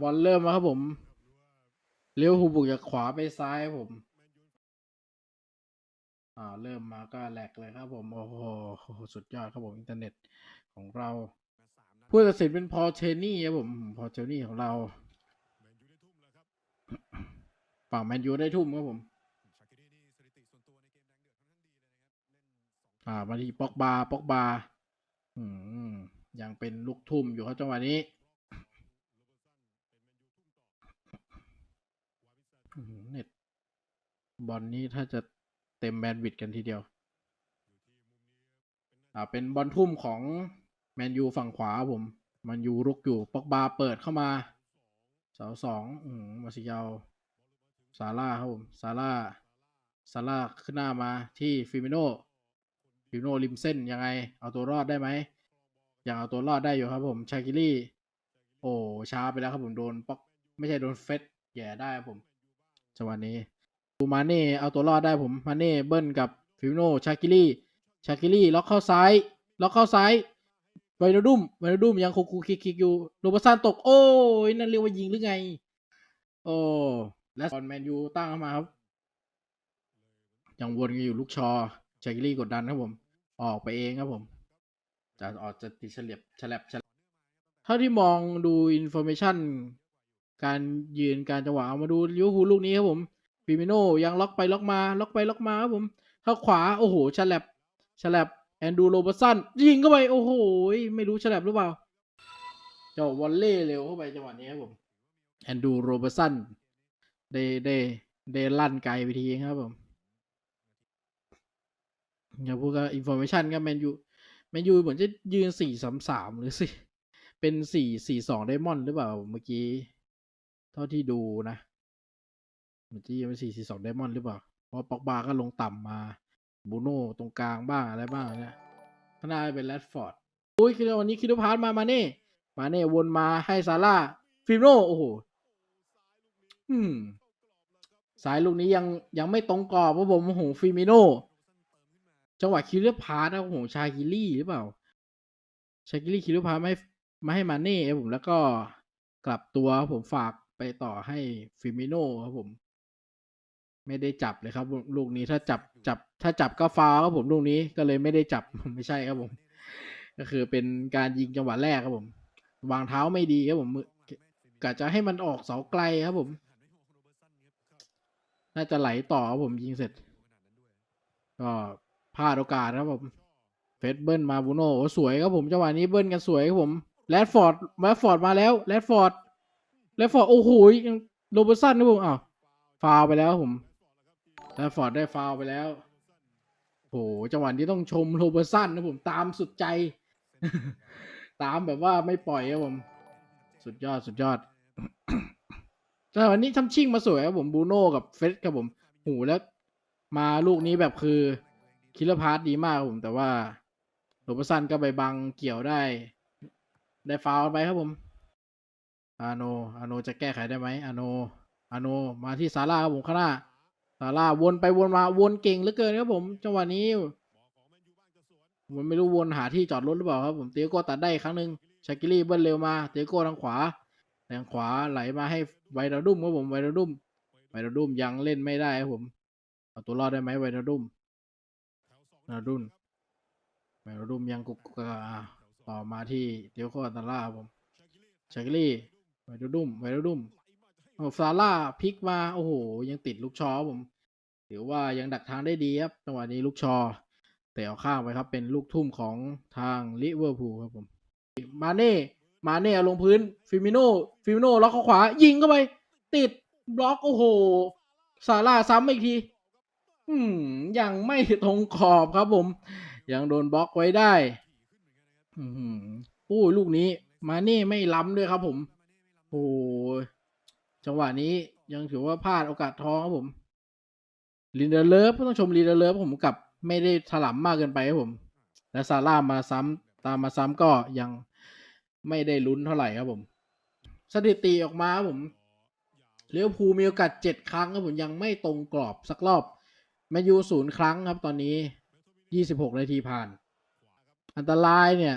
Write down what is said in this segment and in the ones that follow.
บอลเริ่มแล้วครับผม เลี้ยวหูบุกจากขวาไปซ้ายผม อ่า เริ่มมาก็แหลกเลยครับผม โอ้โห สุดยอดครับผม อินเทอร์เน็ตของเราผู้ตัดสินเป็นพอเชนี่ครับผม พอเชนี่ของเราฝั่งแมนยูได้ทุ่มครับผม อ่ามาที่ปอกบาปอกบา อืม ยังเป็นลูกทุ่มอยู่ครับจังหวะนี้ อื้อหือ เน็ต บอลนี้ถ้าจะเต็มแบนด์วิดกันทีเดียว อ่า เป็นบอลทุ่มของแมนยูฝั่งขวาครับผม มันยูรุกอยู่ปอกบาเปิดเข้ามา เสาสองอืมมาซิยาวซาร่าครับผมซาร่าซาร่าขึ้นหน้ามาที่ฟิมิโนฟิมิโนริมเส้นยังไง เอาตัวรอดได้ไหมยังเอาตัวรอดได้อยู่ครับผมชากิลี่ โอ้ช้าไปแล้วครับผมโดนปอกไม่ใช่โดนเฟสแย่ได้ครับผม จังหวะนี้ดูมาเน่เอาตัวรอดได้ผมมาเน่เบิ้ลกับฟิวโนชากิลี่ชากิลี่ล็อกเข้าซ้าย ล็อกเข้าซ้ายไวโนดุมไวโนดุมยังคุกคุกคิกคิกอยู่โรบสันตก โอ้ยนั่นเรียกว่ายิงหรือไง โอ้และบอลแมนยูตั้งเข้ามาครับ ยังวนกันอยู่ลูกชอชากิลี่กดดันครับผม ออกไปเองครับผม จะออกจะติดเฉลียบฉลับฉลับเท่าที่มองดูอินโฟเมชัน การยืนการจังหวะเอามาดูลิเวอร์พูลลูกนี้ครับผมฟิมิโนยังล็อกไปล็อกมาล็อกไปล็อกมาครับผมเข้าขวาโอ้โหฉลับฉลับแอนดูโรบสันยิงเข้าไปโอ้โหไม่รู้ฉลับหรือเปล่าเจ้าวอลเล่เร็วเข้าไปจังหวะนี้ครับผมแอนดูโรบสันเดเดเดลั่นไกลไปทีครับผมอย่าพูดก็อินโฟเมชันก็แมนยูแมนยูเหมือนจะยืนสี่สามสามหรือสิเป็นสี่สี่สองไดมอนด์หรือเปล่าเมื่อกี้ ท่าที่ดูนะเหมือนจะยังเป็นสี่สี่สองไดมอนด์หรือเปล่า เพราะป็อกบาก็ลงต่ำมาบูโน่ตรงกลางบ้างอะไรบ้างเนี่ยข้างหน้าเป็นแรดฟอร์ดอุ้ยคือวันนี้คิดว่าพาร์ทมามาเน่มาเน่วนมาให้ซาร่าฟิโนโอ้โหอืมสายลูกนี้ยังยังไม่ตรงกรอบเพราะผมโอ้โหฟิมิโนจังหวะคิลเลอร์พาร์ทนะโอ้โหชากิลี่หรือเปล่า ชากิลี่คิลเลอร์พาร์ทไม่มาให้มาเน่ผมแล้วก็กลับตัวผมฝาก ไปต่อให้ฟิมิโนครับผม ไม่ได้จับเลยครับ ลูกนี้ถ้าจับจับ ถ้าจับก็ฟาวล์ครับผมลูกนี้ก็เลยไม่ได้จับไม่ใช่ครับผม ก็คือเป็นการยิงจังหวะแรกครับผม วางเท้าไม่ดีครับผมมือกะจะให้มันออกเสาไกลครับผม น่าจะไหลต่อครับผมยิงเสร็จ ก็พลาดโอกาสครับผมเฟสเบิลมาบูโน่โอ้สวยครับผมจังหวะนี้เบิลกันสวยครับผมแรดฟอร์ดแรดฟอร์ดมาแล้วแรดฟอร์ด แรดฟอร์ดโอ้โหยังโรเบอร์สันครับผมอ้าวฟาวไปแล้วผมแรดฟอร์ดได้ฟาวไปแล้วโอ้โหจังหวะนี้ต้องชมโรเบอร์สันนะผมตามสุดใจ ตามแบบว่าไม่ปล่อยครับผม สุดยอดสุดยอดแต่วันนี้ทำชิ่งมาสวยครับผมบูโน่กับเฟสครับผมหูแล้วมาลูกนี้แบบคือคิลเลอร์พาร์ทดีมากครับผมแต่ว่าโรเบอร์สันก็ไปบังเกี่ยวได้ ได้ฟาวไปครับผม อาโนอาโนจะแก้ไขได้ไหมอาโนอาโนมาที่ซาร่าครับผมข้างหน้าซาร่าวนไปวนมาวนเก่งเหลือเกินครับผมจังหวะนี้มันไม่รู้วนหาที่จอดรถหรือเปล่าครับผมเตียโก้ตัดได้ครั้งหนึ่งชากิลี่เบิ้ลเร็วมาเตียโก้ทางขวาทางขวาไหลมาให้ไวราดุมครับผมไวราดุมไวราดุมยังเล่นไม่ได้ครับผมเอาตัวรอดได้ไหมไวราดุมไวราดุมไวราดุมยังกุกกะอ่าต่อมาที่เตียโก้อันตาร่าครับผมชากิลี่ ไวราดุมไวราดุมโอ้ซาร่าพลิกมา โอ้โห ยังติดลูกชอผมถือว่ายังดักทางได้ดีครับจังหวะนี้ลูกชอแต่เอาข้างไปครับ เป็นลูกทุ่มของทางลิเวอร์พูลครับผม มาเน่ มาเน่เอาลงพื้น ฟิมิโนฟิมิโนล็อกเข้าขวา ยิงเข้าไป ติดบล็อก โอ้โห ซาร่าซ้ำอีกที อืม ยังไม่ตรงขอบครับผม ยังโดนบล็อกไว้ได้ อืมโอ้ลูกนี้ มาเน่ไม่ล้ำด้วยครับผม โอ้ยจังหวะนี้ยังถือว่าพลาดโอกาสทองครับผมลินเดอร์เลิฟต้องชมลินเดอร์เลิฟผมกับไม่ได้ถล่ำมากเกินไปครับผม และซาร่ามาซ้ำตามมาซ้ำก็ยังไม่ได้ลุ้นเท่าไหร่ครับผม สถิติออกมาครับผมเลี้ยวภูมีโอกาสเจ็ดครั้งครับผมยังไม่ตรงกรอบสักรอบแมนยูศูนย์ครั้งครับตอนนี้ยี่สิบหกนาทีผ่าน อันตรายเนี่ย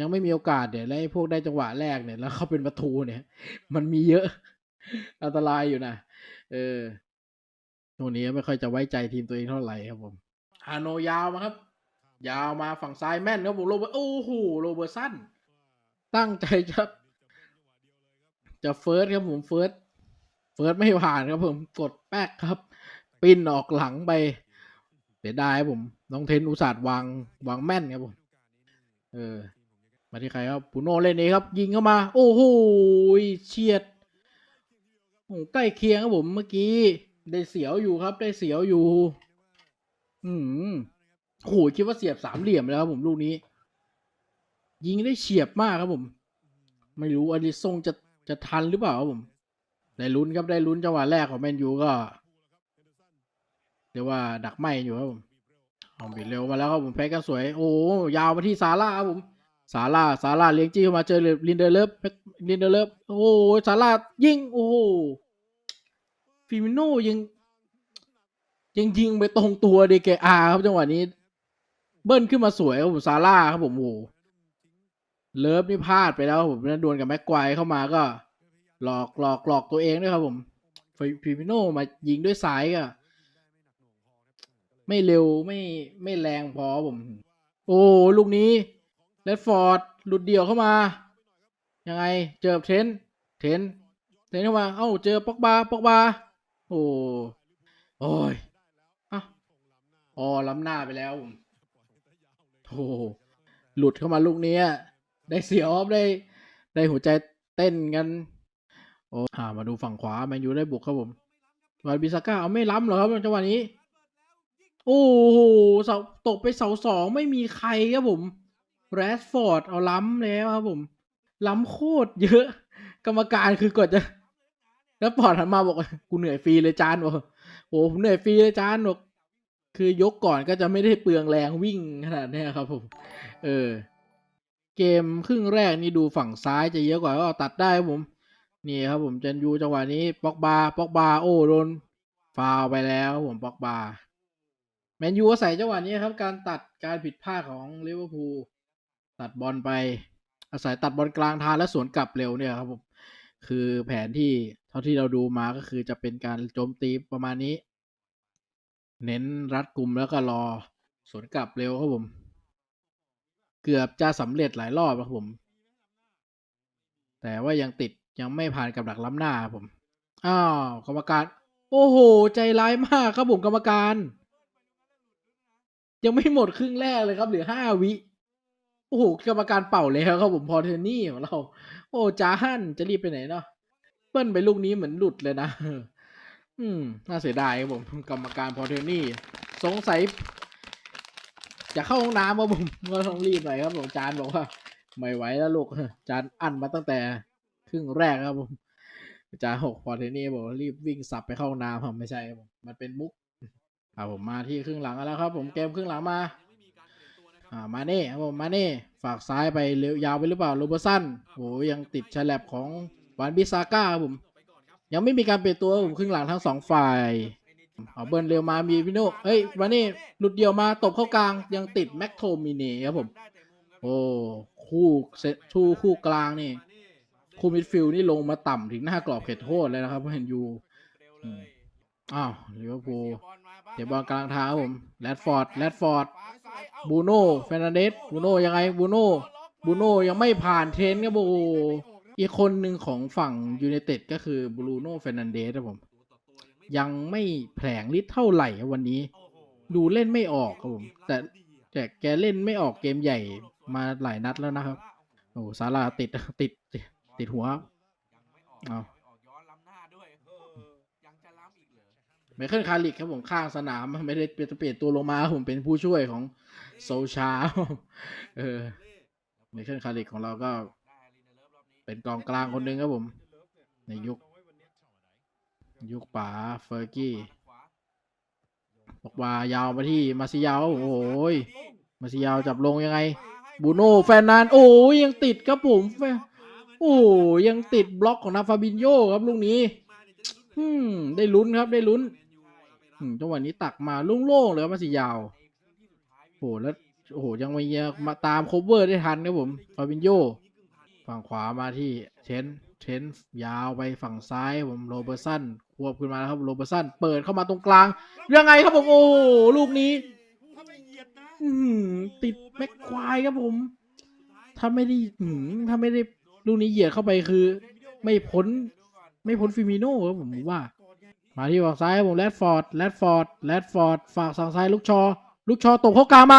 ยังไม่มีโอกาสเนี่ยแล้วไอ้พวกได้จังหวะแรกเนี่ยแล้วเขาเป็นประตูเนี่ย มันมีเยอะ อันตรายอยู่นะเออตรงนี้ไม่ค่อยจะไว้ใจทีมตัวเองเท่าไหร่ครับผมฮาโนยาวมาครับ ยาวมาฝั่งซ้ายแม่นครับผมโรเบอร์โอ้โหโรเบอร์สันตั้งใจจะจะเฟิร์สครับผมเฟิร์สเฟิร์สไม่ผ่านครับผมกดแป๊กครับ ปิ้นออกหลังไปเสียดายครับผม น้องเทนอุตส่าห์วางวางแม่นครับผม เออ มาที่ใครครับปูโน่เล่นเองครับ ยิงเข้ามา โอ้โหเฉียดโอ้ใกล้เคียงครับผมเมื่อกี้ ได้เสียวอยู่ครับ ได้เสียวอยู่ อืมโอ้โหคิดว่าเสียบสามเหลี่ยมแล้วครับผมลูกนี้ ยิงได้เฉียบมากครับผม ไม่รู้อลิซงจะจะทันหรือเปล่าครับผมได้ลุ้นครับได้ลุ้นจังหวะแรกของแมนยูก็เรียกว่าดักไม่อยู่ครับผมเอาบิดเร็วมาแล้วครับผมแพ้กันสวย โอ้ยาวมาที่ซาร่าครับผม ซาร่าซาร่าเลี้ยงจี้เข้ามาเจอลินเดอร์เลิฟลินเดอร์เลิฟโอ้โหซาร่ายิงโอ้โหฟิมิโน่ยังยังยิงไปตรงตัวเดเกอาครับจังหวะนี้ เบิ้ลขึ้นมาสวยครับผมซาร่าครับผมโอ้โหเลิฟนี่พลาดไปแล้วผมแล้วดวลกับแม็กควายเข้ามาก็ หลอกหลอกหลอกตัวเองด้วยครับผมฟิมิโน่มายิงด้วยซ้ายก็ไม่เร็วไม่ไม่แรงพอผม โอ้ลูกนี้ เลดฟอร์ดหลุดเดี่ยวเข้ามา ยังไงเจอเทนเทนเทนเข้ามา เอ้าเจอปอกบาปอกบาโอ้โอ้ยอะอ๋อล้ำหน้าไปแล้วโอ้หลุดเข้ามาลูกนี้ได้เสียวครับได้ ได้หัวใจเต้นกันโอ้ามาดูฝั่งขวาแมนยูได้บุกครับผมวานบิซาก้าเอาไม่ล้ำเหรอครับจังหวะนี้ โอ้โหเสาตกไปเสาสองไม่มีใครครับผม แรดฟอร์ดเอาล้ำแล้วครับผม ล้ำโคตรเยอะ กรรมการคือกดจะ แล้วปอดหันมาบอกกูเหนื่อยฟรีเลยจานบอกโอ้ผมเหนื่อยฟรีเลยจานบอกคือยกก่อนก็จะไม่ได้เปลืองแรงวิ่งขนาดนี้ครับผม เออ เกมครึ่งแรกนี่ดูฝั่งซ้ายจะเยอะกว่าก็ตัดได้ครับผม นี่ครับผมจันยูจังหวะนี้ปอกบาปอกบาโอ้โดนฟาวไปแล้วผมปอกบาแมนยูอาศัยจังหวะนี้ครับ การตัดการผิดพลาดของลิเวอร์พูล ตัดบอลไป อาศัยตัดบอลกลางทางและสวนกลับเร็วเนี่ยครับผมคือแผนที่เท่าที่เราดูมาก็คือจะเป็นการโจมตีประมาณนี้ เน้นรัดกลุ่มแล้วก็รอสวนกลับเร็วครับผม เกือบจะสำเร็จหลายรอบครับผม แต่ว่ายังติดยังไม่ผ่านกับดักล้ำหน้าครับผมอ้าวกรรมการ โอ้โห ใจร้ายมากครับผมกรรมการ ยังไม่หมดครึ่งแรกเลยครับเหลือห้าวิ โอ้โหกรรมการเป่าแล้วครับผมพอเทนนี่ของเรา โอ้จ้าฮั่นจะรีบไปไหนเนาะเปิ้ลไปลูกนี้เหมือนหลุดเลยนะอืมน่าเสียดายครับผมกรรมการพอเทนนี่ สงสัยจะเข้าห้องน้ำครับผมก็ต้องรีบหน่อยครับผมจานบอกว่าไม่ไหวแล้วลูกจานอั้นมาตั้งแต่ครึ่งแรกครับผมจานหกพอเทนนี่บอกรีบวิ่งสับไปเข้าห้องน้ำครับไม่ใช่ครับผมมันเป็นมุกอ่าผมมาที่ครึ่งหลังแล้วครับผมเกมครึ่งหลังมา อ่ามาเน่ครับผมมาเน่ฝากซ้ายไปเร็วยาวไปหรือเปล่าโรเบอร์สันโหยังติดฉลับของวานบิซาก้าครับผม ยังไม่มีการเปลี่ยนตัวครับผมครึ่งหลังทั้งสองฝ่ายเอาเบิร์นเร็วมามีพิโนเฮ้ยมาเน่หลุดเดียวมาตบเข้ากลางยังติดแม็กโทมิน่ครับผม โอ้คู่เซตชูคู่กลางนี่ คู่มิดฟิลด์นี่ลงมาต่ำถึงหน้ากรอบเขตโทษเลยนะครับเห็นอยูอืมอ้าวลิเวอร์พูล เดี๋ยวบอลกลางทางครับผมแรดฟอร์ดแรดฟอร์ดบูโน่เฟรนันเดสบูโน่ยังไงบูโน่บูโน่ยังไม่ผ่านเทนครับโอ้อีกคนหนึ่งของฝั่งยู i นเต็ดก็คือบูโน่เฟรนันเดสครับผม ยังไม่แผลงฤทธิ์เท่าไหร่วันนี้ ดูเล่นไม่ออกครับผม แต่แต่แกเล่นไม่ออกเกมใหญ่มาหลายนัดแล้วนะครับ โอ้ซาราติดติดติดหัวเอา ไมเคิลคาริกครับผมข้างสนามไม่ได้เปลี่ยนตัวลงมาผมเป็นผู้ช่วยของโซชาเออไมเคิลคาริกของเราก็ เป็นกองกลางคนหนึ่งครับผม ในยุค ยุคป๋าเฟอร์กี้บอกว่ายาวมาที่มาซิยาวโอ้โหยมาซิยาวจับลงยังไง บูโน่แฟนนาน โอ้ยยังติดครับผมแฟโอ้ยังติดบล็อกของนาฟาบินโยครับลูกนี้ อืม ได้ลุ้นครับได้ลุ้น จังหวะนี้ตักมาโล่งๆเลยครับมาสิยาวโหแล้วโอ้โหยังไม่ยมาตามโคเวอร์ได้ทันครับผมฟาบินโยฝั่งขวามาที่เชนเชนยาวไปฝั่งซ้ายผมโรเบอร์สันควบขึ้นมาแล้วครับโรเบอร์สันเปิดเข้ามาตรงกลาง ยังไงครับผมโอ้ลูกนี้ติดแม็กควายครับผมถ้าไม่ได้ถ้าไม่ได้ลูกนี้เหยียดเข้าไปคือ ไม่พ้น ไม่พ้นฟิมิโน่ครับผมว่า มาที่ฝั่งซ้ายผมแรดฟอร์ดแรดฟอร์ดแรดฟอร์ดฝากฝั่งซ้ายลูกชอ ลูกชอตกเข้ากลางมา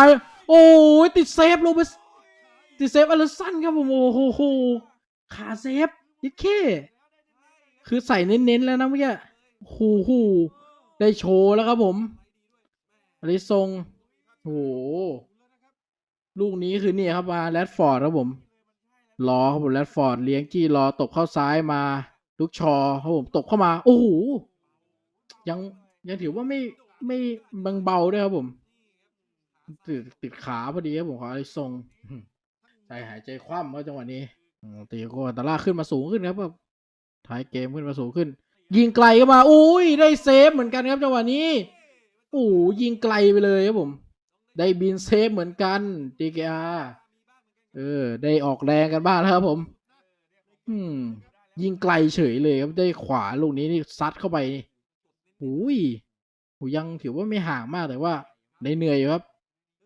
โอ้ยติดเซฟโรเบร์ตติดเซฟอเลสันครับผมโอ้โหขาเซฟยิดเคคือใส่เน้นๆแล้วนะเมื่อกี้โอ้โหได้โชว์แล้วครับผมอลิซงโอ้โหลูกนี้คือเนี่ยครับมาแรดฟอร์ดครับผมรอครับผมแรดฟอร์ดเลี้ยงจี้รอตบเข้าซ้ายมา ลูกชอครับผมตบเข้ามา โอ้โห ยังยังถือว่าไม่ไม่บางเบาด้วยครับผม ติดติดขาพอดีครับผมขอไอ้ทรงใจหายใจคว่ำครับจังหวะนี้ตีโกอัตราขึ้นมาสูงขึ้นครับแบบท้ายเกมขึ้นมาสูงขึ้น ยิงไกลเข้ามาอุ้ยได้เซฟเหมือนกันครับจังหวะนี้โอ้ยิงไกลไปเลยครับผม ได้บินเซฟเหมือนกันดีเกอาเออ ได้ออกแรงกันบ้างแล้วครับผม อืม ยิงไกลเฉยเลยครับได้ขวาลูกนี้นี่ซัดเข้าไปนี่ หูยหูยังถือว่าไม่ห่างมากแต่ว่าได้เหนื่อยอยู่ครับ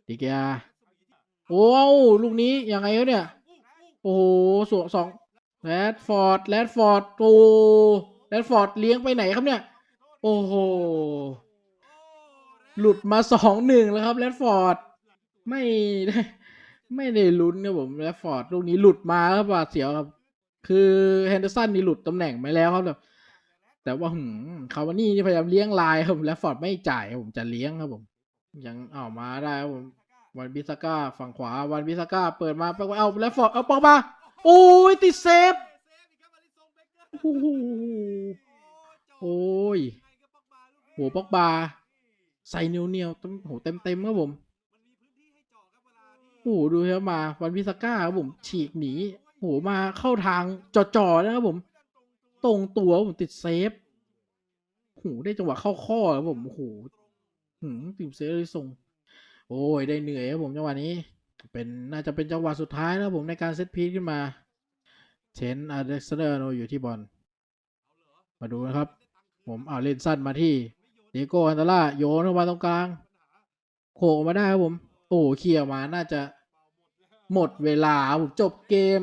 ดีเกาโอ้วลูกนี้ยังไงครับเนี่ย โอ้โหสวงสองแรดฟอร์ดแรดฟอร์ดโอ้แรดฟอร์ดเลี้ยงไปไหนครับเนี่ย โอ้โหหลุดมาสองหนึ่งแล้วครับแรดฟอร์ดไม่ได้ไม่ได้ลุ้นครับผมแรดฟอร์ดลูกนี้หลุดมาครับบาดเสียวครับ คือแฮนเดอร์สันนี่หลุดตำแหน่งไปแล้วครับแบบ แต่ว่าหืมคาวานี่นี่พยายามเลี้ยงลายครับแรดฟอร์ดไม่จ่ายครับผมจะเลี้ยงครับผม ยังเอามาได้ครับผมวันบิสก้าฝั่งขวาวันบิสก้าเปิดมาไปเอาแรดฟอร์ดเอาปอกมาโอ้ยติดเซฟโอ้โหโอ้ยโหปอกบาใส่เนียวเนียวๆเต็มโหเต็มเต็มครับผมโอ้โหดูครับมาวันพิสก้าครับผมฉีกหนีโอ้โหมาเข้าทางจ่อๆนะครับผม ตรงตัวผมติดเซฟโหได้จังหวะเข้าข้อครับผมโอ้โหหืมติดเซฟเลยส่ง โอ้ยได้เหนื่อยครับผมจังหวะนี้ เป็นน่าจะเป็นจังหวะสุดท้ายแล้วผมในการเซตพีซขึ้นมาเชนอาร์เด็กซ์เดอร์โนอยู่ที่บอลมาดูนะครับ ผมเอาเล่นสั้นมาที่เดโกอันตล่าโยนเข้ามาตรงกลางโขกออกมาได้ครับผม โอ้เคลียร์มาน่าจะหมดเวลาผมจบเกม